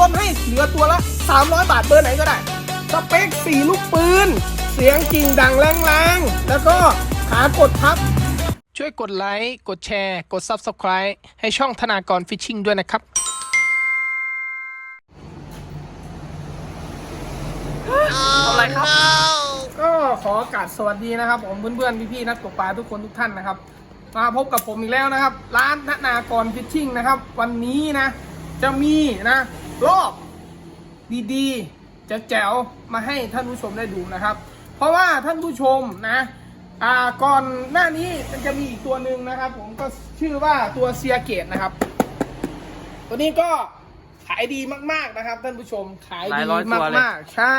ลดให้เหลือตัวละ 300 บาทเบอร์ไหนก็ได้ สเปคสีลูกปืน เสียงกิ่งดังแรงๆ แล้วก็ขากดพับ ช่วยกดไลค์ กดแชร์ กด Subscribe ให้ช่องธนากรฟิชชิงด้วยนะครับอะไรครับ ก็ขอโอกาสสวัสดีนะครับ ผมเพื่อนๆ พี่ๆ นักตกปลาทุกคนทุกท่านนะครับ มาพบกับผมอีกแล้วนะครับ ร้านธนากรฟิชชิงนะครับ วันนี้นะ จะมีนะ รอบดีๆจะแจ๋วๆมาให้ท่านผู้ชมได้ดูนะครับ เพราะว่าท่านผู้ชมนะอ่าก่อนหน้านี้มันจะมีอีกตัวหนึ่งนะครับ ผมก็ชื่อว่าตัวเซียเกตนะครับ ตัวนี้ก็ขายดีมากๆนะครับ ท่านผู้ชมขายหลาดียร้อยตัวเลยมากๆ ใช่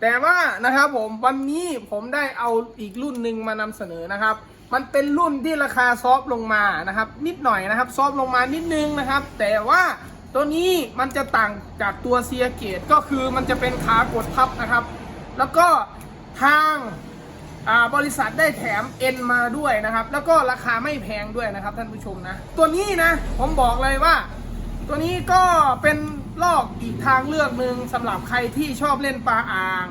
แต่ว่านะครับผมวันนี้ผมได้เอาอีกรุ่นหนึ่งมานำเสนอนะครับ มันเป็นรุ่นที่ราคาซอฟต์ลงมานะครับ นิดหน่อยนะครับ ซอฟต์ลงมานิดนึงนะครับ แต่ว่า ตัวนี้มันจะต่างจากตัวเซียเกตก็คือมันจะเป็นขากดพับนะครับ แล้วก็ทางบริษัทได้แถมเอ็นมาด้วยนะครับ แล้วก็ราคาไม่แพงด้วยนะครับท่านผู้ชมนะ ตัวนี้นะผมบอกเลยว่า ตัวนี้ก็เป็นลอกอีกทางเลือกหนึ่งสำหรับใครที่ชอบเล่นปลาอ่าง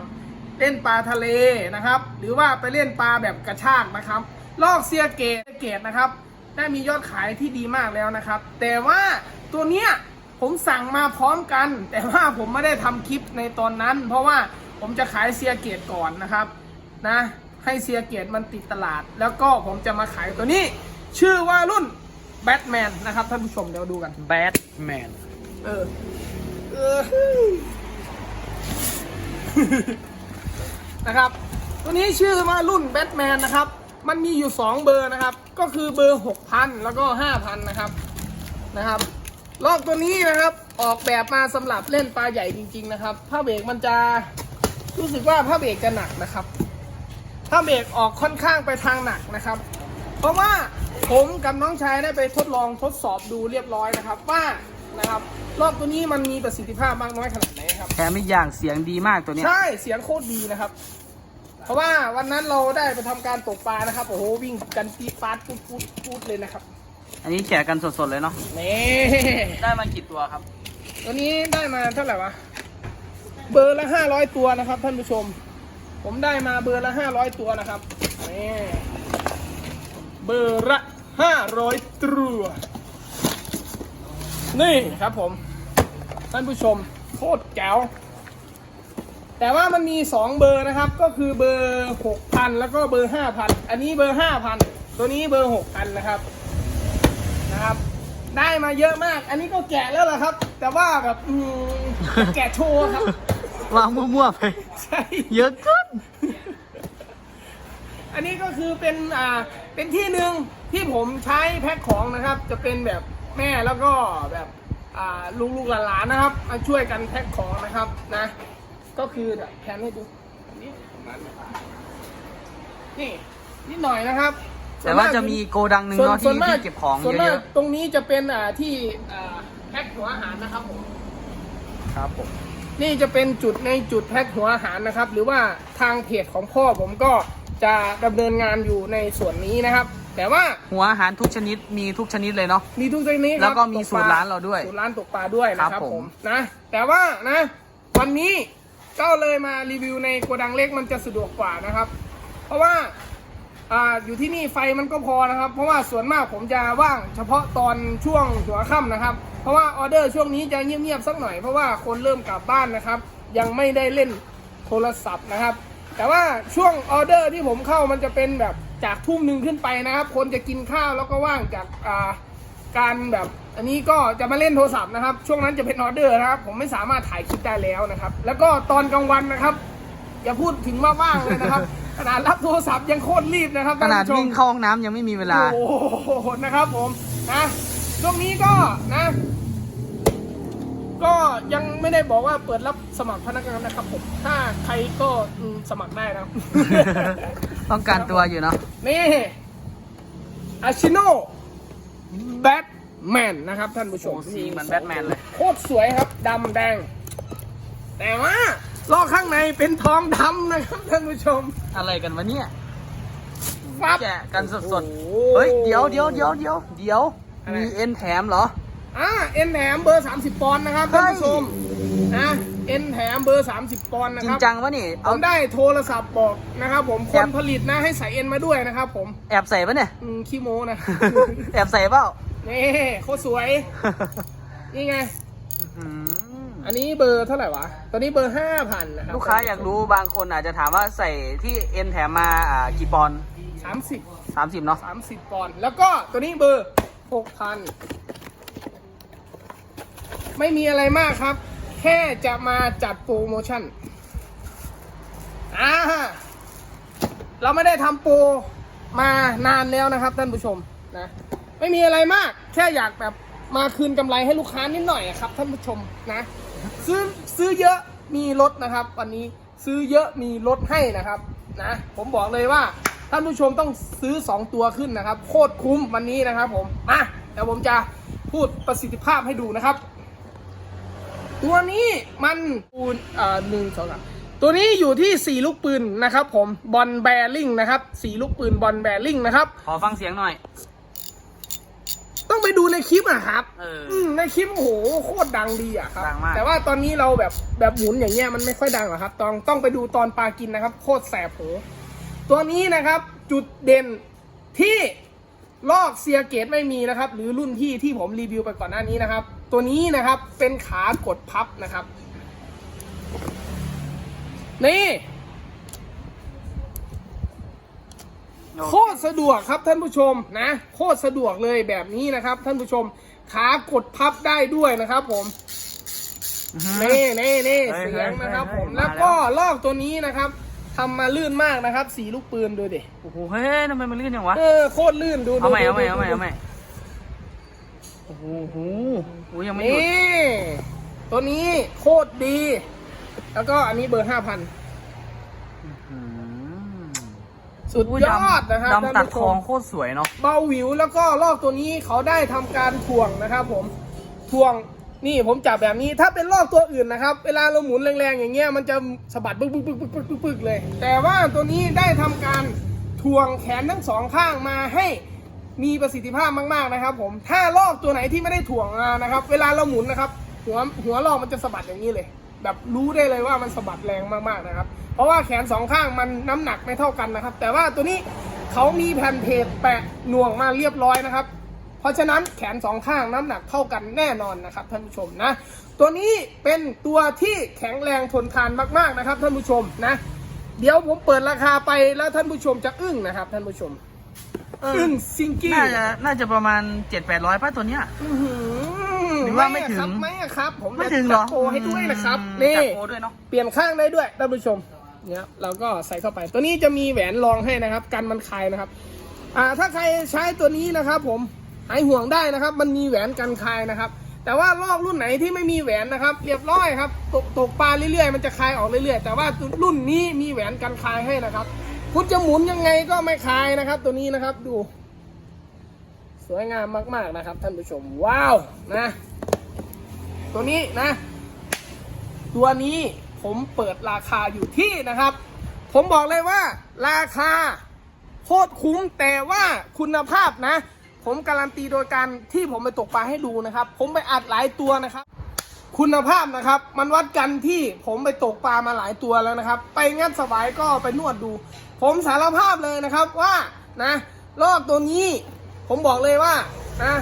เล่นปลาทะเลนะครับ หรือว่าไปเล่นปลาแบบกระชากนะครับ ลอกเซียเกตเกตนะครับ ได้มียอดขายที่ดีมากแล้วนะครับ แต่ว่าตัวเนี้ย ผมสั่งมาพร้อมกัน แต่ว่าผมไม่ได้ทำคลิปในตอนนั้น เพราะว่าผมจะขายเซียเกตก่อนนะครับนะให้เซียเกตมันติดตลาด แล้วก็ผมจะมาขายตัวนี้ ชื่อว่ารุ่นแบทแมนนะครับท่านผู้ชมเดี๋ยวดูกันแบทแมนเออเออนะครับ ตัวนี้ชื่อว่ารุ่นแบทแมนนะครับ มันมีอยู่ 2 เบอร์นะครับ ก็คือเบอร์ 6,000 แล้วก็ 5,000 นะครับนะครับ ลอกตัวนี้นะครับ ออกแบบมาสำหรับเล่นปลาใหญ่จริง ๆ นะครับผ้าเบรกมันจะรู้สึกว่าผ้าเบรกจะหนักนะครับผ้าเบรกออกค่อนข้างไปทางหนักนะครับ เพราะว่าผมกับน้องชายได้ไปทดลองทดสอบดูเรียบร้อยนะครับ ว่านะครับรอบตัวนี้มันมีประสิทธิภาพมากน้อยขนาดไหนครับแถมอีกอย่างเสียงดีมากตัวเนี้ยใช่เสียงโคตรดีนะครับ เพราะว่าวันนั้นเราได้ไปทำการตกปลานะครับโอ้โหวิ่งกันปีดปาดปุ๊ดปุ๊ดปุ๊ดเลยนะครับ อันนี้แกะกันสดๆเลยเนาะ นี่ได้มากี่ตัวครับ ตัวนี้ได้มาเท่าไหร่วะ เบอร์ละห้าร้อยตัวนะครับ ท่านผู้ชม ผมได้มาเบอร์ละห้าร้อยตัวนะครับ นี่เบอร์ละห้าร้อยตัวนี่ครับผม ท่านผู้ชมโคตรแจ๋วแต่ว่ามันมี 2 เบอร์นะครับ ก็คือเบอร์ 6,000 แล้วก็เบอร์ 5,000 อันนี้เบอร์ 5,000 ตัวนี้เบอร์ 6,000 นะครับ นะครับ ได้มาเยอะมาก อันนี้ก็แกะแล้วล่ะครับ แต่ว่าแบบอืมแกะโชว์ครับ วางมั่วๆไป ใช่ เยอะเกิน อันนี้ก็คือเป็นอ่าเป็นที่หนึ่งที่ผมใช้แพ็คของนะครับ จะเป็นแบบแม่แล้วก็แบบอ่าลูกลูกๆหลานๆนะครับมาช่วยกันแพ็คของนะครับนะ ก็คือเดี๋ยวแพนให้ดูอันนี้ประมาณนี้นี่นิดหน่อยนะครับ แต่ว่าจะมีโกดังหนึ่งส่วนเนาะส่ที่วนมากที่เก็บของส่วนเยมากอะตรงนี้จะเป็นอ่าที่อ่าแพ็คหัวอาหารนะครับผมๆครับผมนี่จะเป็นจุดในจุดแพ็คหัวอาหารนะครับ หรือว่าทางเพจของพ่อผมก็จะดำเนินงานอยู่ในส่วนนี้นะครับ แต่ว่าหัวอาหารทุกชนิดมีทุกชนิดเลยเนาะ มีทุกชนิดครับแล้วก็มีตปลสูตรร้านเราด้วยสูตรร้านตกปลาด้วยนะคครัรับบผมผมนะ แต่ว่านะ วันนี้ก็เลยมารีวิวในโกดังเล็กมันจะสะดวกกว่านะครับ เพราะว่า อ่าอยู่ที่นี่ไฟมันก็พอนะครับ เพราะว่าส่วนมากผมจะว่างเฉพาะตอนช่วงหัวค่ำนะครับ เพราะว่าออเดอร์ช่วงนี้จะเงียบๆสักหน่อยเพราะว่าคนเริ่มกลับบ้านนะครับ ยังไม่ได้เล่นโทรศัพท์นะครับ แต่ว่าช่วงออเดอร์ที่ผมเข้ามันจะเป็นแบบจากทุ่มหนึ่งขึ้นไปนะครับ คนจะกินข้าวแล้วก็ว่างจากอ่าการแบบอันนี้ก็จะมาเล่นโทรศัพท์นะครับ ช่วงนั้นจะเป็นออเดอร์นะครับ ผมไม่สามารถถ่ายคลิปได้แล้วนะครับ แล้วก็ตอนกลางวันนะครับ อย่าพูดถึงว่าว่างเลยนะครับ ขนาดรับโทรศัพท์ยังโคตรรีบนะครับขนาดท่ผู้ชมวิ่งเข้าห้องน้ำยังไม่มีเวลา โอ้โหนะครับผมนะช่วงนี้ก็นะ ก็ยังไม่ได้บอกว่าเปิดรับสมัครพนักงานนะครับผม ถ้าใครก็อืมสมัครได้นะครับ ต้องการตัวอยู่เนาะนี่อาชิโนแบทแมนนะครับท่านผู้ชมโอ้สีเหมือนแบทแมนเลย โคตรสวยครับดำแดง แต่ว่า ลอกข้างในเป็นทองดำนะครับท่านผู้ชม อะไรกันวะเนี่ยฟับ แกะกันสดโอ้โหๆ เฮ้ย เดี๋ยวเดี๋ยวเดี๋ยวเดี๋ยวเดี๋ยว อะไร มีเอ็นแถมเหรอ อ่าเอ็นแหนมเบอร์ 30 ปอนด์นะครับท่านผู้ชมเนะเอ็นแถมเบอร์ 30 ปอนด์นะจริคงรับจังวะนี่ ผเอามได้โทรศัพท์บอกนะครับผมคแอนบผลิตนะให้ใส่เอ็นมาด้วยนะครับผมแอบใส่ปะเนี่ย อืมขี้โม้นะ แอบใส่เปล่า นี่โคตรสวย นี่ไง อืมอั นนี้เบอร์เท่าไหร่วะ ตอนนี้เบอร์ห้าพันนะครับลูกค้าอยากรู้บางคนอาจจะถามว่าใส่ที่เอ็นแถมมาอ่ากี่ปอนด์สามสิบสามสิบเนาะสามสิบปอนด์แล้วก็ตัวนี้เบอร์หกพันไม่มีอะไรมากครับ แค่จะมาจัดโปรโมชั่นอ่าเราไม่ได้ทำโปรมานานแล้วนะครับท่านผู้ชมนะ ไม่มีอะไรมาก แค่อยากแบบ มาคืนกำไรให้ลูกค้านิดหน่อยครับท่านผู้ชมนะ ซื้อซื้อเยอะมีลดนะครับ วันนี้ซื้อเยอะมีลดให้นะครับนะ ผมบอกเลยว่าท่านผู้ชมต้องซื้อ 2 ตัวขึ้นนะครับ โคตรคุ้มวันนี้นะครับ ผมอะเดี๋ยวผมจะพูดประสิทธิภาพให้ดูนะครับ ตัวนี้มันปูนเอ่อหนึ่งสองสามตัวนี้อยู่ที่ 4 ลูกปืนนะครับ ผมบอลแบริ่งนะครับ4ลูกปืนบอลแบริ่งนะครับขอฟังเสียงหน่อย ต้องไปดูในคลิปอะครับเอออืมในคลิปโอ้โหโคตรดังดีอะครับ ดังมาก แต่ว่าตอนนี้เราแบบแบบหมุนอย่างเงี้ยมันไม่ค่อยดังหรอกครับ ต้องต้องไปดูตอนปลากินนะครับ โคตรแสบหูตัวนี้นะครับ จุดเด่นที่ลอกเซียเกตไม่มีนะครับ หรือรุ่นที่ที่ผมรีวิวไปก่อนหน้านี้นะครับ ตัวนี้นะครับเป็นขากดพับนะครับ นี่ โคตรสะดวกครับท่านผู้ชมนะ โคตรสะดวกเลยแบบนี้นะครับ ท่านผู้ชมขากดพับได้ด้วยนะครับผมอื้อหือนี่นี่นี่เฮ้ยเสียงนะครับเฮ้ยผมเฮ้ยแล้วมาแล้วก็ลอกตัวนี้นะครับทำมาลื่นมากนะครับ สีลูกปืนดูดิโอ้โหเฮ้ยทำไมมันลื่นอย่างวะเออโคตรลื่นดูเอาใหม่ดูเอาใหม่ดูเอาใหม่ดูเอาใหม่โอ้โหโอ้โหโอ้โหยังไม่หยุดนี่ตัวนี้โคตรดี แล้วก็อันนี้เบอร์ห้าพัน อืม สุดยอดนะครับดำท่านตัดผู้ชทองมโคตรสวยเนาะเบาหวิวแล้วก็ลอกตัวนี้เขาได้ทำการถ่วงนะครับผมถ่วงนี่ผมจับแบบนี้ถ้าเป็นลอกตัวอื่นนะครับ เวลาเราหมุนแรงๆอย่างเงี้ยมันจะสะบัดปึ๊กปึ๊กปึ๊กปึ๊กปึ๊กปึ๊กปึ๊กเลย แต่ว่าตัวนี้ได้ทำการถ่วงแขนทั้งสองข้างมาให้มีประสิทธิภาพมากๆนะครับ ผมถ้าลอกตัวไหนที่ไม่ได้ถ่วงมานะครับ เวลาเราหมุนนะครับ หัวหัวลอกมันจะสะบัดอย่างนี้เลย แบบรู้ได้เลยว่ามันสะบัดแรงมากๆนะครับ เพราะว่าแขนสองข้างมันน้ำหนักไม่เท่ากันนะครับ แต่ว่าตัวนี้เขามีแผ่นเพจแปะหน่วงมาเรียบร้อยนะครับ เพราะฉะนั้นแขนสองข้างน้ำหนักเท่ากันแน่นอนนะครับท่านผู้ชมนะ ตัวนี้เป็นตัวที่แข็งแรงทนทานมากๆนะครับท่านผู้ชมนะ เดี๋ยวผมเปิดราคาไปแล้วท่านผู้ชมจะอึ้งนะครับท่านผู้ชม อึ้งซิงกี้น่าจะน่าจะประมาณเจ็ดแปดร้อยป่ะตัวเนี้ย อื้อหือหรือว่าไม่ถึงอะครับไม่อะครับ ผมไม่ถึงเหรอจะโชว์ให้ด้วยนะครับอืมนี่ จัดโปรด้วยเนาะ เปลี่ยนข้างได้ด้วยท่านผู้ชมเนี่ยเราก็ใส่เข้าไป ตัวนี้จะมีแหวนรองให้นะครับ กันมันคายนะครับ อ่า ถ้าใครใช้ตัวนี้นะครับ ผมหายห่วงได้นะครับ มันมีแหวนกันคายนะครับ แต่ว่าลอกรุ่นไหนที่ไม่มีแหวนนะครับ เรียบร้อยครับ ตกตกปลาเรื่อยๆ มันจะคายออกเรื่อยๆ แต่ว่ารุ่นนี้มีแหวนกันคายให้นะครับ คุณจะหมุนยังไงก็ไม่คายนะครับ ตัวนี้นะครับดู สวยงามมาก ๆนะครับ ท่านผู้ชมว้าวนะ ตัวนี้นะ ตัวนี้ผมเปิดราคาอยู่ที่นะครับ ผมบอกเลยว่า ราคาโคตรคุ้มแต่ว่าคุณภาพนะ ผมการันตีโดยการที่ผมไปตกปลาให้ดูนะครับ ผมไปอัดหลายตัวนะครับ คุณภาพนะครับ มันวัดกันที่ผมไปตกปลามาหลายตัวแล้วนะครับ ไปงัดสบายก็ไปนวดดู ผมสารภาพเลยนะครับว่านะลอกตัวนี้ ผมบอกเลยว่านะ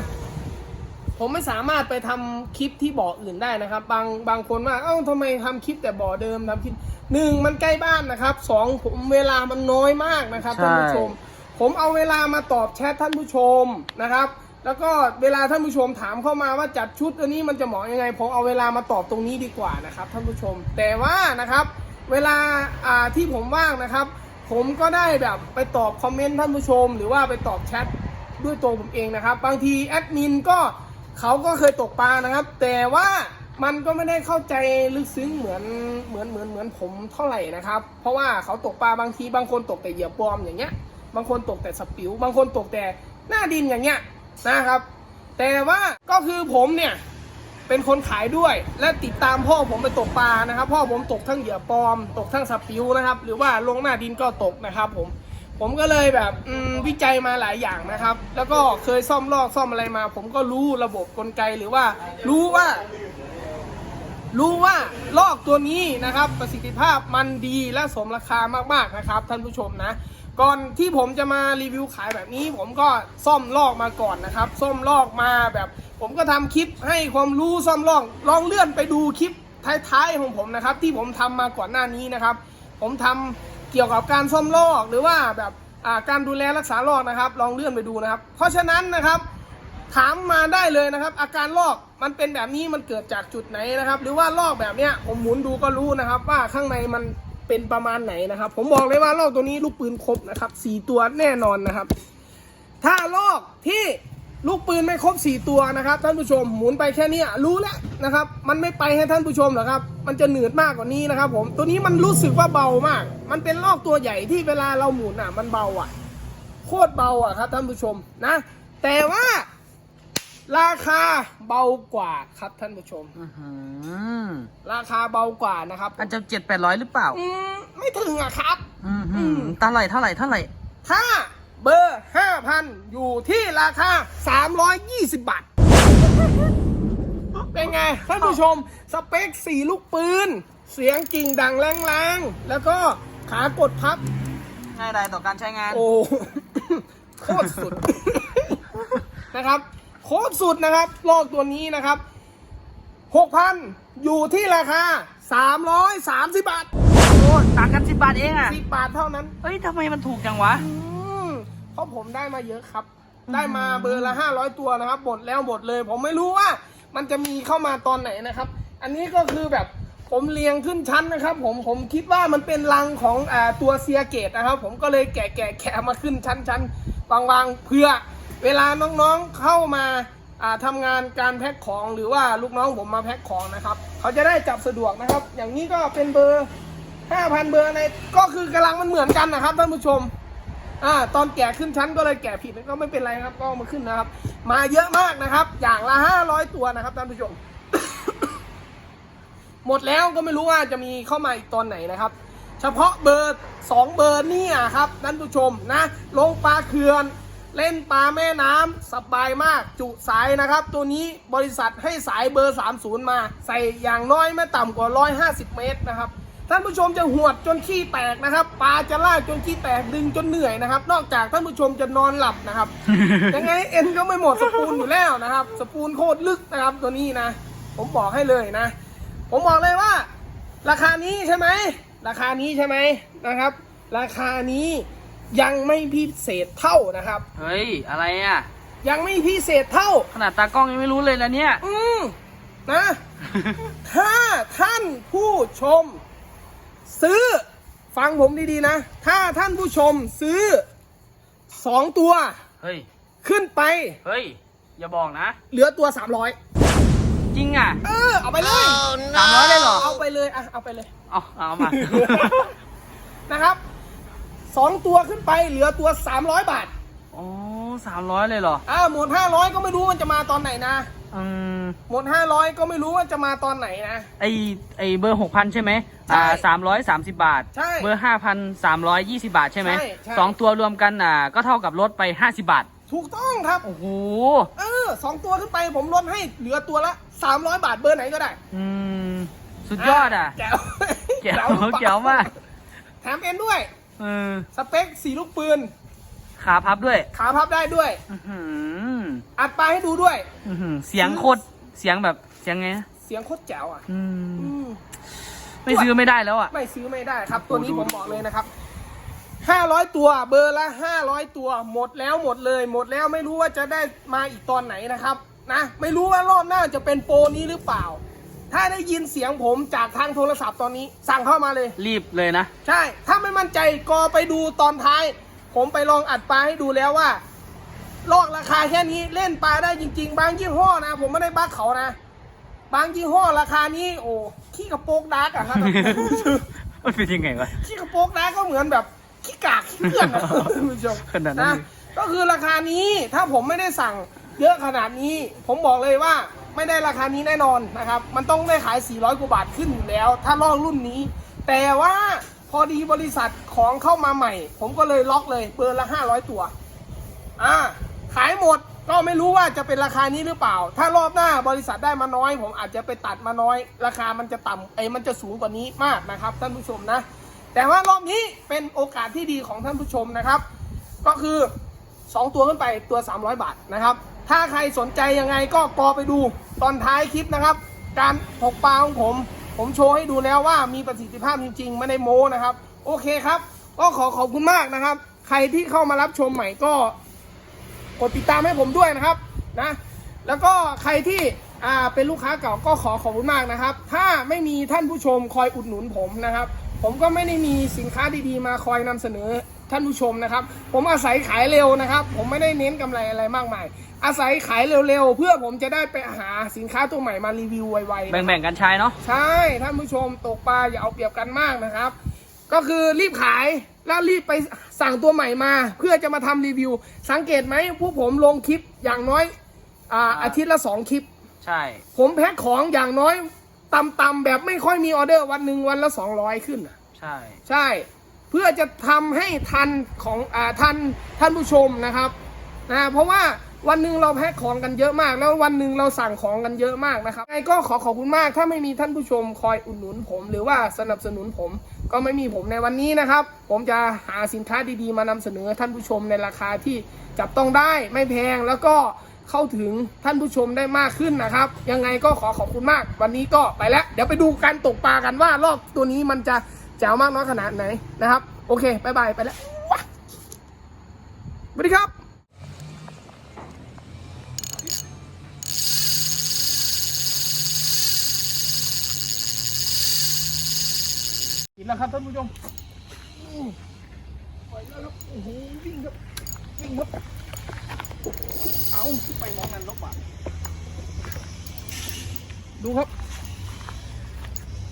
ผมไม่สามารถไปทำคลิปที่บ่ออื่นได้นะครับ บางบางคนว่าเอ้าทำไมทำคลิปแต่บ่อเดิมทำคลิปหนึ่งมันใกล้บ้านนะครับสองผมเวลามันน้อยมากนะครับใช่ท่านผู้ชม ผมเอาเวลามาตอบแชทท่านผู้ชมนะครับ แล้วก็เวลาท่านผู้ชมถามเข้ามาว่าจัดชุดอันนี้มันจะเหมาะยังไง ผมเอาเวลามาตอบตรงนี้ดีกว่านะครับท่านผู้ชม แต่ว่านะครับ เวลาอ่าที่ผมว่างนะครับ ผมก็ได้แบบไปตอบคอมเมนต์ท่านผู้ชม หรือว่าไปตอบแชทด้วยตัวผมเองนะครับ บางทีแอดมินก็เขาก็เคยตกปลานะครับ แต่ว่ามันก็ไม่ได้เข้าใจลึกซึ้งเหมือนเหมือนเหมือนเหมือนผมเท่าไหร่นะครับ เพราะว่าเขาตกปลาบางทีบางคนตกแต่เหยื่อปลอมอย่างเงี้ย บางคนตกแต่สปิว บางคนตกแต่หน้าดินอย่างเงี้ยนะครับ แต่ว่าก็คือผมเนี่ย เป็นคนขายด้วย และติดตามพ่อผมไปตกปลานะครับ พ่อผมตกทั้งเหยื่อปลอม ตกทั้งสปิวนะครับ หรือว่าลงหน้าดินก็ตกนะครับ ผม ผมก็เลยแบบวิจัยมาหลายอย่างนะครับ แล้วก็เคยซ่อมลอกซ่อมอะไรมา ผมก็รู้ระบบกลไกหรือว่า รู้ว่า รู้ว่าลอกตัวนี้นะครับ ประสิทธิภาพมันดีและสมราคามากๆนะครับ ท่านผู้ชมนะ ก่อนที่ผมจะมารีวิวขายแบบนี้ ผมก็ซ่อมลอกมาก่อนนะครับ ซ่อมลอกมาแบบ ผมก็ทำคลิปให้ความรู้ซ่อมลอกลองเลื่อนไปดูคลิปท้ายๆของผมนะครับ ที่ผมทำมาก่อนหน้านี้นะครับ ผมทำเกี่ยวกับการซ่อมลอกหรือว่าแบบการดูแลรักษาลอกนะครับ ลองเลื่อนไปดูนะครับ เพราะฉะนั้นนะครับ ถามมาได้เลยนะครับ อาการลอกมันเป็นแบบนี้มันเกิดจากจุดไหนนะครับ หรือว่าลอกแบบเนี้ยผมหมุนดูก็รู้นะครับ ว่าข้างในมัน เป็นประมาณไหนนะครับ ผมบอกเลยว่าลอกตัวนี้ลูกปืนครบนะครับสี่ตัวแน่นอนนะครับ ถ้าลอกที่ลูกปืนไม่ครบสี่ตัวนะครับ ท่านผู้ชมหมุนไปแค่นี้รู้แล้วนะครับ มันไม่ไปให้ท่านผู้ชมหรอกครับ มันจะหนืดมากกว่านี้นะครับ ผมตัวนี้มันรู้สึกว่าเบามาก มันเป็นลอกตัวใหญ่ที่เวลาเราหมุนอะ มันเบาอะ โคตรเบาอะครับ ท่านผู้ชมนะ แต่ว่า ราคาเบากว่าครับท่านผู้ชม อื้อหือราคาเบากว่านะครับอาจจะเจ็ดแปดร้อยหรือเปล่า อืมไม่ถึงอะครับ อือหือเท่าไหร่เท่าไหร่เท่าไหร่ ถ้าเบอร์ห้าพันอยู่ที่ราคาสามร้อยยี่สิบบาท เป็นไง ท่านผู้ชม สเปคสีลูกปืน เสียงกิ่งดังแรงๆ แล้วก็ขากดพับ ง่ายดายต่อการใช้งาน โอ้ โคตรสุด นะครับโคตรสุดนะครับ ลอกตัวนี้นะครับหกพันอยู่ที่ราคาสามร้อยสามสิบบาท โอ้ต่างกันสิบบาทเองอะสิบบาทเท่านั้นเฮ้ยทำไมมันถูกจังวะ อืมเพราะผมได้มาเยอะครับ ได้มาเบอร์ละห้าร้อยตัวนะครับหมดแล้วหมดเลย ผมไม่รู้ว่า มันจะมีเข้ามาตอนไหนนะครับ อันนี้ก็คือแบบผมเรียงขึ้นชั้นนะครับ ผมผมคิดว่ามันเป็นรังของอ่าตัวเซียเกตนะครับ ผมก็เลยแกะแกะแกะมาขึ้นชั้นชั้นวางวางเพื่อ เวลาน้องๆเข้ามาอ่าทำงานการแพ็คของหรือว่าลูกน้องผมมาแพ็คของนะครับ เขาจะได้จับสะดวกนะครับ อย่างนี้ก็เป็นเบอร์ 5,000 เบอร์ในก็คือกำลังมันเหมือนกันนะครับท่านผู้ชมอ่าตอนแกะขึ้นชั้นก็เลยแกะผิดก็ไม่เป็นไรครับก็มาขึ้นนะครับ มาเยอะมากนะครับ อย่างละ 500 ตัวนะครับท่านผู้ชม หมดแล้วก็ไม่รู้ว่าจะมีเข้ามาอีกตอนไหนนะครับ เฉพาะเบอร์ 2 เบอร์นี่ครับท่านผู้ชมนะ ลงปลาเขื่อน เล่นปลาแม่น้ำสบายมากจุสายนะครับ ตัวนี้บริษัทให้สายเบอร์ 30 มา ใส่อย่างน้อยไม่ต่ำกว่า 150 เมตรนะครับท่านผู้ชมจะหวดจนขี้แตกนะครับ ปลาจะลากจนขี้แตกดึงจนเหนื่อยนะครับ นอกจากท่านผู้ชมจะนอนหลับนะครับ ยังไงเอ็นก็ไม่หมดสปูนอยู่แล้วนะครับ สปูนโคตรลึกนะครับตัวนี้นะ ผมบอกให้เลยนะ ผมบอกเลยว่า ราคานี้ใช่ไหมราคานี้ใช่ไหมนะครับ ราคานี้ ยังไม่พิเศษเท่านะครับ เฮ้ย อะไรอะ ยังไม่พิเศษเท่า ขนาดตากล้องยังไม่รู้เลยนะเนี่ย อืมนะ ถ้าท่านผู้ชม ซื้อ ฟังผมดีๆนะ ถ้าท่านผู้ชมซื้อสองตัวเฮ้ย ขึ้นไป เฮ้ย อย่าบอกนะ เหลือตัว300จริงอะเออ เอาไปเลยสามร้อยเลยเหรอ เอาไปเลยอะเอาไปเลย เอาเอามา นะครับ สองตัวขึ้นไปเหลือตัว 300 บาทโอ้สามร้อยเลยเหรอ อ่าหมด 500 ก็ไม่รู้มันจะมาตอนไหนนะ อืม หมด 500 ก็ไม่รู้ว่าจะมาตอนไหนนะ ไอไอเบอร์หกพันใช่ไหมใช่อ่าสามร้อยสามสิบบาท ใช่เบอร์ห้าพันสามร้อยยี่สิบาทใช่ไหมใช่ใช่ สองตัวรวมกันอ่าก็เท่ากับลดไปห้าสิบาท ถูกต้องครับ โอ้โห เออสองตัวขึ้นไปผมลดให้เหลือตัวละ 300 บาทเบอร์ไหนก็ได้อืม สุดยอดอะ แจ๋วแจ๋วหรือปล่าแจ๋วมาก แถมเอ็นด้วยเออสเปคสีลูกปืน ขาพับด้วย ขาพับได้ด้วย อื้อหืออัดปลายให้ดูด้วย อื้อหือเสียงโคตรเสียงแบบเสียงไงนะเสียงโคตรแจ๋วอะอืมอืมไม่ซื้อไม่ได้แล้วอะ ไม่ซื้อไม่ได้ครับ ตัวนี้ดูผมบอกเลยนะครับ 500 ตัวเบอร์ละ 500 ตัว หมดแล้วหมดเลย หมดแล้วไม่รู้ว่าจะได้มาอีกตอนไหนนะครับ นะ ไม่รู้ว่ารอบหน้าจะเป็นโปรนี้หรือเปล่า ถ้าได้ยินเสียงผมจากทางโทรศัพท์ตอนนี้ สั่งเข้ามาเลย รีบเลยนะ ใช่ ถ้าไม่มั่นใจก็ไปดูตอนท้าย ผมไปลองอัดปลาให้ดูแล้วว่าลอกราคาแค่นี้เล่นปลาได้จริง ๆ บางยี่ห้อนะ ผมไม่ได้บักเขานะ บางยี่ห้อราคานี้ โอ้ขี้กระโปรงดาร์กอะครับ มันเป็นยังไงวะขี้กระโปรงนะก็เหมือนแบบขี้กากขี้เกลื่อนอะคุณผู้ชมขนาดนั้นนะเลยก็คือราคานี้ถ้าผมไม่ได้สั่งเยอะขนาดนี้ ผมบอกเลยว่า ไม่ได้ราคานี้แน่นอนนะครับ มันต้องได้ขาย 400 กว่าบาทขึ้นอยู่แล้ว ถ้าลอกรุ่นนี้ แต่ว่าพอดีบริษัทของเข้ามาใหม่ ผมก็เลยล็อกเลยเบอร์ละ 500 ตัว อ่า ขายหมดก็ไม่รู้ว่าจะเป็นราคานี้หรือเปล่า ถ้ารอบหน้าบริษัทได้มาน้อย ผมอาจจะไปตัดมาน้อย ราคามันจะต่ำไอ้มันจะสูงกว่านี้มากนะครับท่านผู้ชมนะ แต่ว่ารอบนี้เป็นโอกาสที่ดีของท่านผู้ชมนะครับ ก็คือ 2 ตัวขึ้นไปตัว 300 บาทนะครับ ถ้าใครสนใจยังไงก็กอไปดูตอนท้ายคลิปนะครับ การถกปลาของผม ผมโชว์ให้ดูแล้วว่ามีประสิทธิภาพจริงๆไม่ได้โม้นะครับ โอเคครับ ก็ขอขอบคุณมากนะครับ ใครที่เข้ามารับชมใหม่ก็กดติดตามให้ผมด้วยนะครับนะ แล้วก็ใครที่อ่าเป็นลูกค้าเก่าก็ขอขอบคุณมากนะครับ ถ้าไม่มีท่านผู้ชมคอยอุดหนุนผมนะครับ ผมก็ไม่ได้มีสินค้าดีๆ มาคอยนำเสนอ ท่านผู้ชมนะครับ ผมอาศัยขายเร็วนะครับ ผมไม่ได้เน้นกำไรอะไรมากมาย อาศัยขายเร็วๆ เพื่อผมจะได้ไปหาสินค้าตัวใหม่มารีวิวไวๆแบ่งๆกันใช้เนาะใช่ท่านผู้ชมตกปลาอย่าเอาเปรียบกันมากนะครับ ก็คือรีบขายแล้วรีบไปสั่งตัวใหม่มา เพื่อจะมาทำรีวิว สังเกตไหมพวกผมลงคลิปอย่างน้อยอาอาทิตย์ละสองคลิป ใช่ ผมแพ็คของอย่างน้อยต่ำๆแบบไม่ค่อยมีออเดอร์วันหนึ่งวันละ200ขึ้นน่ะใช่ ใช่ เพื่อจะทำให้ทันของอ่าทันท่านผู้ชมนะครับนะเพราะว่าวันหนึ่งเราแพ็คของกันเยอะมาก แล้ววันหนึ่งเราสั่งของกันเยอะมากนะครับไงก็ขอขอบคุณมากถ้าไม่มีท่านผู้ชมคอยอุดหนุนผม หรือว่าสนับสนุนผม ก็ไม่มีผมในวันนี้นะครับ ผมจะหาสินค้าดีๆ มานำเสนอท่านผู้ชมในราคาที่จับต้องได้ไม่แพงแล้วก็เข้าถึงท่านผู้ชมได้มากขึ้นนะครับ ยังไงก็ขอขอบคุณมาก วันนี้ก็ไปแล้ว เดี๋ยวไปดูการตกปลากันว่ารอบตัวนี้มันจะ แจ๋วมากน้อยขนาดไหนนะครับ โอเคบายบายไปแล้วสวัสดีครับกินแล้วครับท่านผู้ชมไปแล้วครับโอ้โหวิ่งครับวิ่งครับเอาไปมองนั้นลบอะดูครับ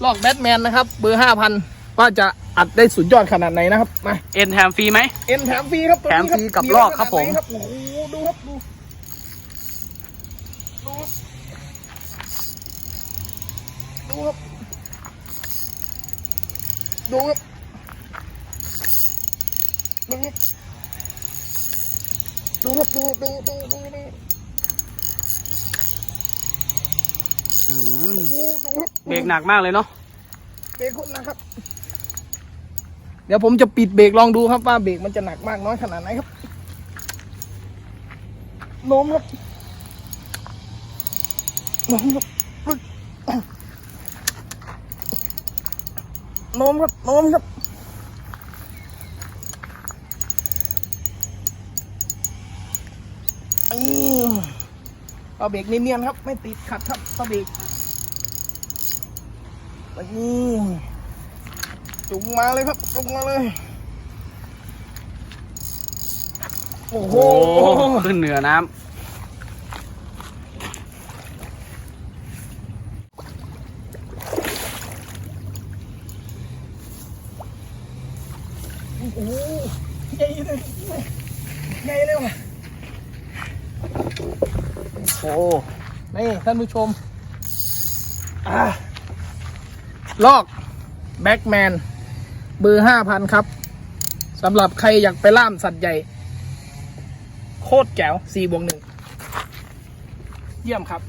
ลอกแบทแมนนะครับ เบอร์ห้าพัน ว่าจะอัดได้สุดยอดขนาดไหนนะครับมาเอ็นแถมฟรีไหม เอ็นแถมฟรีครับตัวนี้แถมฟรีกับมีลอกครับขนาดไหนผม โอ้โหดูครับดูดูครับดูครับดูครับดูครับดูครับดูดูดูดูดูอืมโอ้ดูครับเบรกหนักมากเลยเนาะ เบรกคนนะครับ เดี๋ยวผมจะปิดเบรกลองดูครับว่าเบรกมันจะหนักมากน้อยขนาดไหนครับโน้มครับโน้มครับโน้มครับโน้มครับอืมเอาเบรกเนียนๆครับ ไม่ติดขัดครับเอาเบรกนี่ จุงมาเลยครับจุงมาเลย โอ้โหโอ้ขึ้นเหนือน้ำโอ้โหใหญ่เลยใหญ่เลยว่ะโอ้นี่ท่านผู้ชมอ่าลอก แบ็กแมน เบอร์ห้าพันครับสำหรับใครอยากไปล่ามสัตว์ใหญ่ โคตรแจ๋วสี่บวกหนึ่งเยี่ยมครับ